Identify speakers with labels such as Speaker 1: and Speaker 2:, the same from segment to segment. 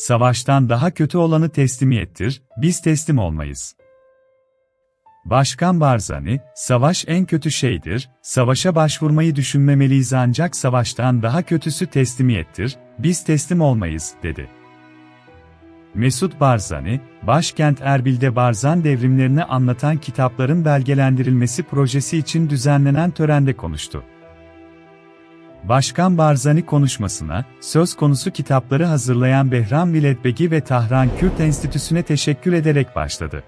Speaker 1: savaştan daha kötü olanı teslimiyettir, biz teslim olmayız. Başkan Barzani, savaş en kötü şeydir, savaşa başvurmayı düşünmemeliyiz ancak savaştan daha kötüsü teslimiyettir, biz teslim olmayız, dedi. Mesut Barzani, başkent Erbil'de Barzan devrimlerini anlatan kitapların belgelendirilmesi projesi için düzenlenen törende konuştu. Başkan Barzani konuşmasına, söz konusu kitapları hazırlayan Behram Viletbegi ve Tahran Kürt Enstitüsü'ne teşekkür ederek başladı.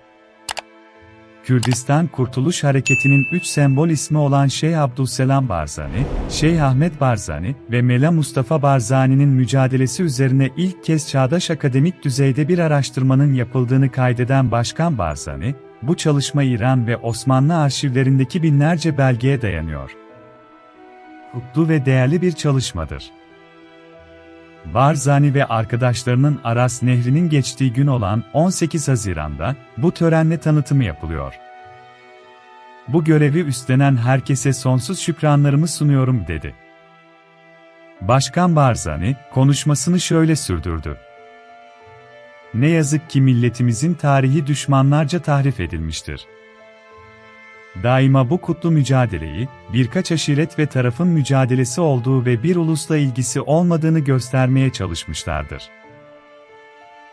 Speaker 1: Kürdistan Kurtuluş Hareketi'nin üç sembol ismi olan Şeyh Abdülselam Barzani, Şeyh Ahmet Barzani ve Mela Mustafa Barzani'nin mücadelesi üzerine ilk kez çağdaş akademik düzeyde bir araştırmanın yapıldığını kaydeden Başkan Barzani, bu çalışma İran ve Osmanlı arşivlerindeki binlerce belgeye dayanıyor. Kutlu ve değerli bir çalışmadır. Barzani ve arkadaşlarının Aras Nehri'nin geçtiği gün olan 18 Haziran'da bu törenle tanıtımı yapılıyor. Bu görevi üstlenen herkese sonsuz şükranlarımı sunuyorum dedi. Başkan Barzani konuşmasını şöyle sürdürdü. Ne yazık ki milletimizin tarihi düşmanlarca tahrif edilmiştir. Daima bu kutlu mücadeleyi, birkaç aşiret ve tarafın mücadelesi olduğu ve bir ulusla ilgisi olmadığını göstermeye çalışmışlardır.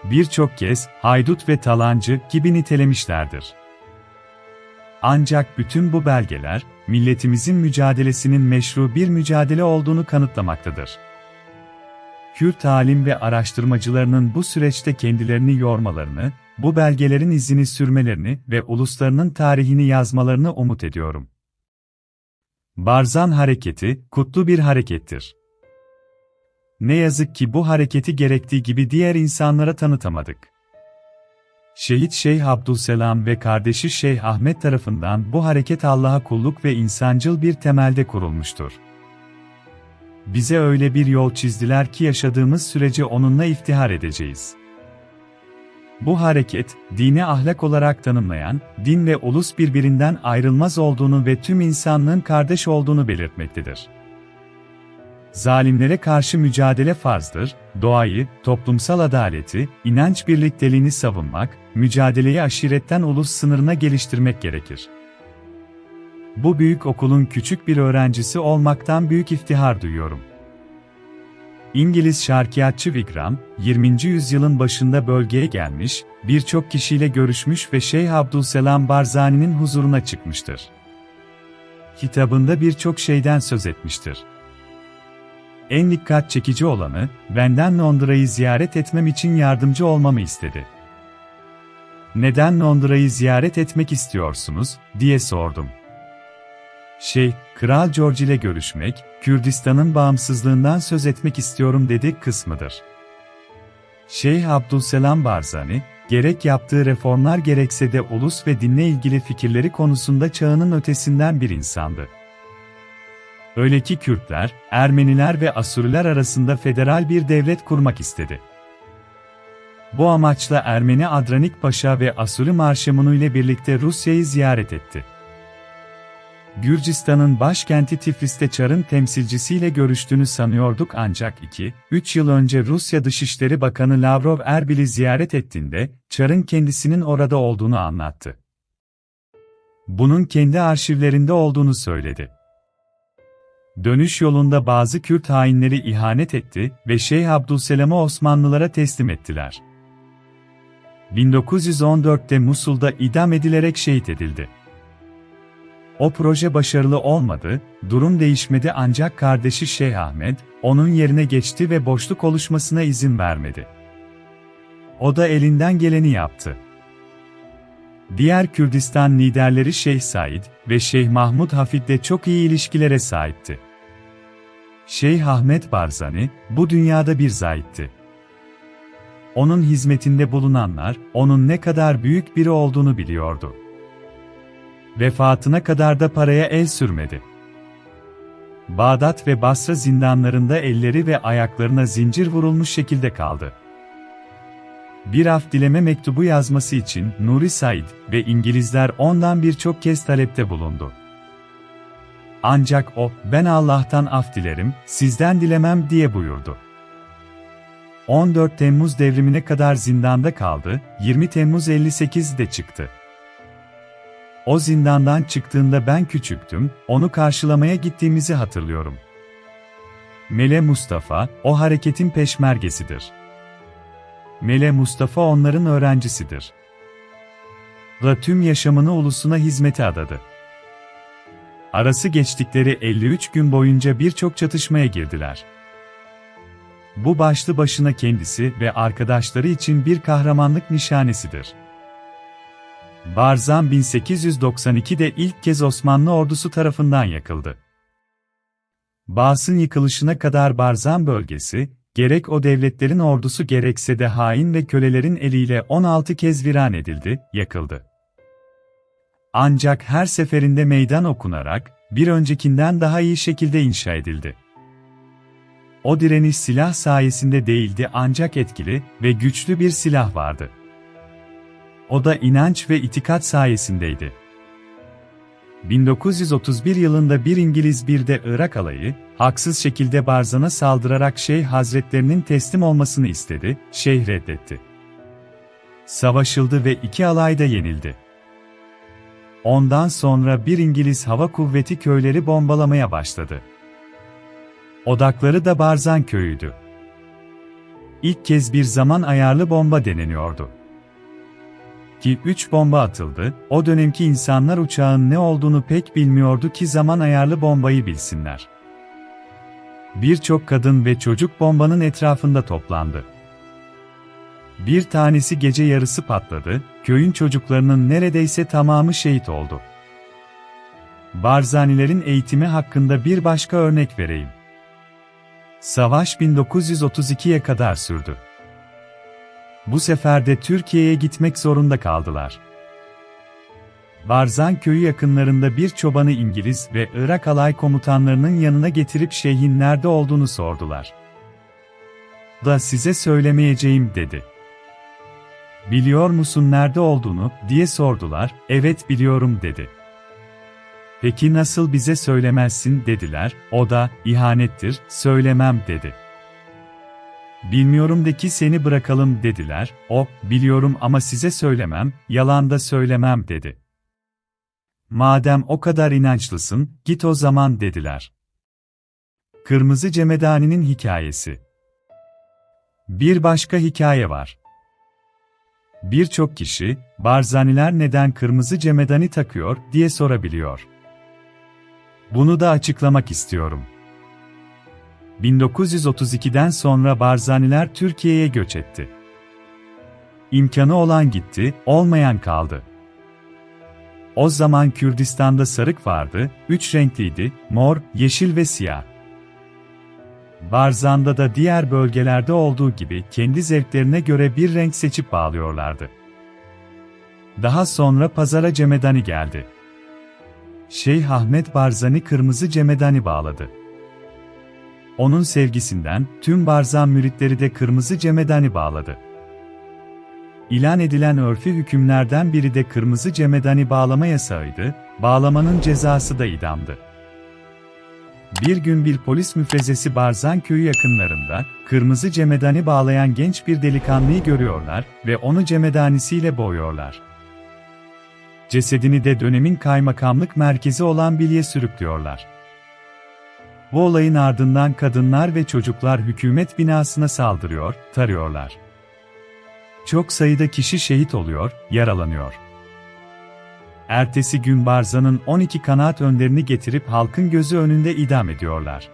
Speaker 1: Birçok kez, haydut ve talancı gibi nitelemişlerdir. Ancak bütün bu belgeler, milletimizin mücadelesinin meşru bir mücadele olduğunu kanıtlamaktadır. Kürt alim ve araştırmacılarının bu süreçte kendilerini yormalarını, bu belgelerin izini sürmelerini ve uluslarının tarihini yazmalarını umut ediyorum. Barzan hareketi, kutlu bir harekettir. Ne yazık ki bu hareketi gerektiği gibi diğer insanlara tanıtamadık. Şehit Şeyh Abdülselam ve kardeşi Şeyh Ahmet tarafından bu hareket Allah'a kulluk ve insancıl bir temelde kurulmuştur. Bize öyle bir yol çizdiler ki yaşadığımız sürece onunla iftihar edeceğiz. Bu hareket, dini ahlak olarak tanımlayan, din ve ulus birbirinden ayrılmaz olduğunu ve tüm insanlığın kardeş olduğunu belirtmektedir. Zalimlere karşı mücadele farzdır, doğayı, toplumsal adaleti, inanç birlikteliğini savunmak, mücadeleyi aşiretten ulus sınırına geliştirmek gerekir. Bu büyük okulun küçük bir öğrencisi olmaktan büyük iftihar duyuyorum. İngiliz şarkiyatçı Vikram, 20. yüzyılın başında bölgeye gelmiş, birçok kişiyle görüşmüş ve Şeyh Abdülselam Barzani'nin huzuruna çıkmıştır. Kitabında birçok şeyden söz etmiştir. En dikkat çekici olanı, benden Londra'yı ziyaret etmem için yardımcı olmamı istedi. Neden Londra'yı ziyaret etmek istiyorsunuz, diye sordum. Şey, Kral George ile görüşmek, Kürdistan'ın bağımsızlığından söz etmek istiyorum dedi kısmıdır. Şeyh Abdülselam Barzani, gerek yaptığı reformlar gerekse de ulus ve dinle ilgili fikirleri konusunda çağının ötesinden bir insandı. Öyle ki Kürtler, Ermeniler ve Asuriler arasında federal bir devlet kurmak istedi. Bu amaçla Ermeni Adranik Paşa ve Asuri Marşamunu ile birlikte Rusya'yı ziyaret etti. Gürcistan'ın başkenti Tiflis'te Çar'ın temsilcisiyle görüştüğünü sanıyorduk ancak 2-3 yıl önce Rusya Dışişleri Bakanı Lavrov Erbil'i ziyaret ettiğinde, Çar'ın kendisinin orada olduğunu anlattı. Bunun kendi arşivlerinde olduğunu söyledi. Dönüş yolunda bazı Kürt hainleri ihanet etti ve Şeyh Abdülselam'ı Osmanlılara teslim ettiler. 1914'te Musul'da idam edilerek şehit edildi. O proje başarılı olmadı, durum değişmedi ancak kardeşi Şeyh Ahmet, onun yerine geçti ve boşluk oluşmasına izin vermedi. O da elinden geleni yaptı. Diğer Kürdistan liderleri Şeyh Said ve Şeyh Mahmud Hafid'le çok iyi ilişkilere sahipti. Şeyh Ahmet Barzani, bu dünyada bir zayitti. Onun hizmetinde bulunanlar, onun ne kadar büyük biri olduğunu biliyordu. Vefatına kadar da paraya el sürmedi. Bağdat ve Basra zindanlarında elleri ve ayaklarına zincir vurulmuş şekilde kaldı. Bir af dileme mektubu yazması için Nuri Said ve İngilizler ondan birçok kez talepte bulundu. Ancak o, ben Allah'tan af dilerim, sizden dilemem diye buyurdu. 14 Temmuz devrimine kadar zindanda kaldı, 20 Temmuz 58'de çıktı. O zindandan çıktığında ben küçüktüm, onu karşılamaya gittiğimizi hatırlıyorum. Mele Mustafa, o hareketin peşmergesidir. Mele Mustafa onların öğrencisidir. Da tüm yaşamını ulusuna hizmete adadı. Arası geçtikleri 53 gün boyunca birçok çatışmaya girdiler. Bu başlı başına kendisi ve arkadaşları için bir kahramanlık nişanesidir. Barzan 1892'de ilk kez Osmanlı ordusu tarafından yakıldı. Bağs'ın yıkılışına kadar Barzan bölgesi, gerek o devletlerin ordusu gerekse de hain ve kölelerin eliyle 16 kez viran edildi, yakıldı. Ancak her seferinde meydan okunarak, bir öncekinden daha iyi şekilde inşa edildi. O direniş silah sayesinde değildi ancak etkili ve güçlü bir silah vardı. O da inanç ve itikat sayesindeydi. 1931 yılında bir İngiliz bir de Irak alayı, haksız şekilde Barzan'a saldırarak Şeyh Hazretlerinin teslim olmasını istedi, Şeyh reddetti. Savaşıldı ve iki alay da yenildi. Ondan sonra bir İngiliz hava kuvveti köyleri bombalamaya başladı. Odakları da Barzan köyüydü. İlk kez bir zaman ayarlı bomba deneniyordu. Ki 3 bomba atıldı, o dönemki insanlar uçağın ne olduğunu pek bilmiyordu ki zaman ayarlı bombayı bilsinler. Birçok kadın ve çocuk bombanın etrafında toplandı. Bir tanesi gece yarısı patladı, köyün çocuklarının neredeyse tamamı şehit oldu. Barzanilerin eğitimi hakkında bir başka örnek vereyim. Savaş 1932'ye kadar sürdü. Bu sefer de Türkiye'ye gitmek zorunda kaldılar. Barzan köyü yakınlarında bir çobanı İngiliz ve Irak alay komutanlarının yanına getirip şeyhin nerede olduğunu sordular. Da size söylemeyeceğim dedi. Biliyor musun nerede olduğunu diye sordular. Evet biliyorum dedi. Peki nasıl bize söylemezsin dediler. O da ihanettir, söylemem dedi. Bilmiyorum de ki seni bırakalım dediler. O, biliyorum ama size söylemem, yalan da söylemem dedi. Madem o kadar inançlısın, git o zaman dediler. Kırmızı Cemedani'nin hikayesi. Bir başka hikaye var. Birçok kişi, Barzaniler neden kırmızı cemedani takıyor diye sorabiliyor. Bunu da açıklamak istiyorum. 1932'den sonra Barzaniler Türkiye'ye göç etti. İmkanı olan gitti, olmayan kaldı. O zaman Kürdistan'da sarık vardı, üç renkliydi, mor, yeşil ve siyah. Barzan'da da diğer bölgelerde olduğu gibi kendi zevklerine göre bir renk seçip bağlıyorlardı. Daha sonra pazara cemedani geldi. Şeyh Ahmet Barzani kırmızı cemedani bağladı. Onun sevgisinden tüm Barzan müritleri de kırmızı cemedani bağladı. İlan edilen örfü hükümlerden biri de kırmızı cemedani bağlama yasağıydı, bağlamanın cezası da idamdı. Bir gün bir polis müfrezesi Barzan köyü yakınlarında, kırmızı cemedani bağlayan genç bir delikanlıyı görüyorlar ve onu cemedanisiyle boğuyorlar. Cesedini de dönemin kaymakamlık merkezi olan Bilye sürüklüyorlar. Bu olayın ardından kadınlar ve çocuklar hükümet binasına saldırıyor, tarıyorlar. Çok sayıda kişi şehit oluyor, yaralanıyor. Ertesi gün Barzan'ın 12 kanaat önderini getirip halkın gözü önünde idam ediyorlar.